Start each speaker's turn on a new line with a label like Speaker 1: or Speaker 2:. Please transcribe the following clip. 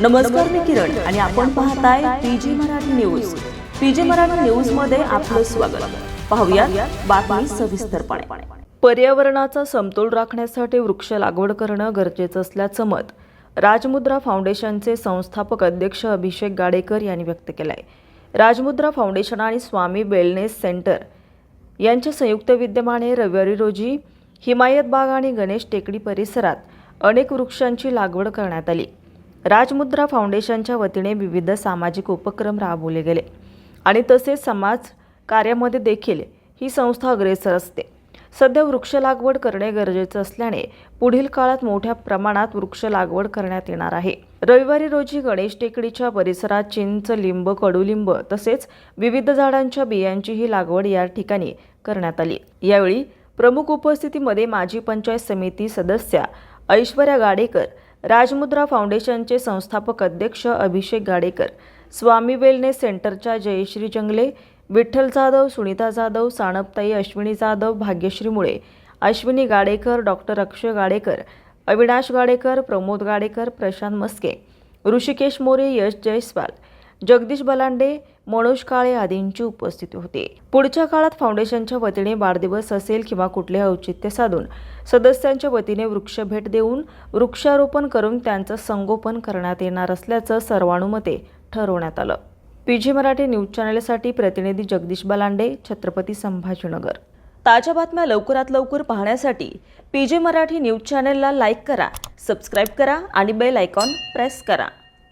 Speaker 1: नमस्कार मी किरण आणि आपण पाहताय PG Marathi news. PG Marathi न्यूजमध्ये आपलं स्वागत. पाहूया बातमी सविस्तरपणे. पर्यावरणाचा समतोल राखण्यासाठी वृक्ष लागवड करणं गरजेचं असल्याचं मत राजमुद्रा फाउंडेशनचे संस्थापक अध्यक्ष अभिषेक गाडेकर यांनी व्यक्त केलं आहे राजमुद्रा फाउंडेशन आणि स्वामी वेलनेस सेंटर यांच्या संयुक्त विद्यमाने रविवारी रोजी हिमायत बाग आणि गणेश टेकडी परिसरात अनेक वृक्षांची लागवड करण्यात आली. राजमुद्रा फाउंडेशनच्या वतीने विविध सामाजिक उपक्रम राबवले गेले. आणि तसेच समाज कार्यामध्ये देखील ही संस्था अग्रेसर असते. सध्या वृक्ष लागवड करणे गरजेचं असल्याने पुढील काळात मोठ्या प्रमाणात वृक्ष लागवड करण्यात येणार आहे. रविवारी रोजी गणेश टेकडीच्या परिसरात चिंच लिंब कडुलिंब तसेच विविध झाडांच्या बियांचीही लागवड या ठिकाणी करण्यात आली. यावेळी प्रमुख उपस्थितीमध्ये माजी पंचायत समिती सदस्या ऐश्वर्या गाडेकर राजमुद्रा फाउंडेशनचे संस्थापक अध्यक्ष अभिषेक गाडेकर स्वामी वेलनेस सेंटरच्या जयश्री जंगले विठ्ठल जाधव सुनीता जाधव साणपताई अश्विनी जाधव भाग्यश्री मुळे अश्विनी गाडेकर डॉक्टर अक्षय गाडेकर अविनाश गाडेकर प्रमोद गाडेकर प्रशांत मस्के ऋषिकेश मोरे यश जयस्वाल जगदीश बलांडे मनोज काळे आदींची उपस्थिती होते. पुढच्या काळात फाउंडेशनच्या वतीने वाढदिवस असेल किंवा कुठले औचित्य साधून सदस्यांच्या वतीने वृक्ष भेट देऊन वृक्षारोपण करून त्यांचं संगोपन करण्यात येणार असल्याचं सर्वानुमते ठरवण्यात आलं. पीजी मराठी न्यूज चॅनलसाठी प्रतिनिधी जगदीश बलांडे छत्रपती संभाजीनगर. ताज्या बातम्या लवकरात लवकर पाहण्यासाठी पीजे मराठी न्यूज चॅनलला लाईक करा सबस्क्राईब करा आणि बेल आयकॉन प्रेस करा.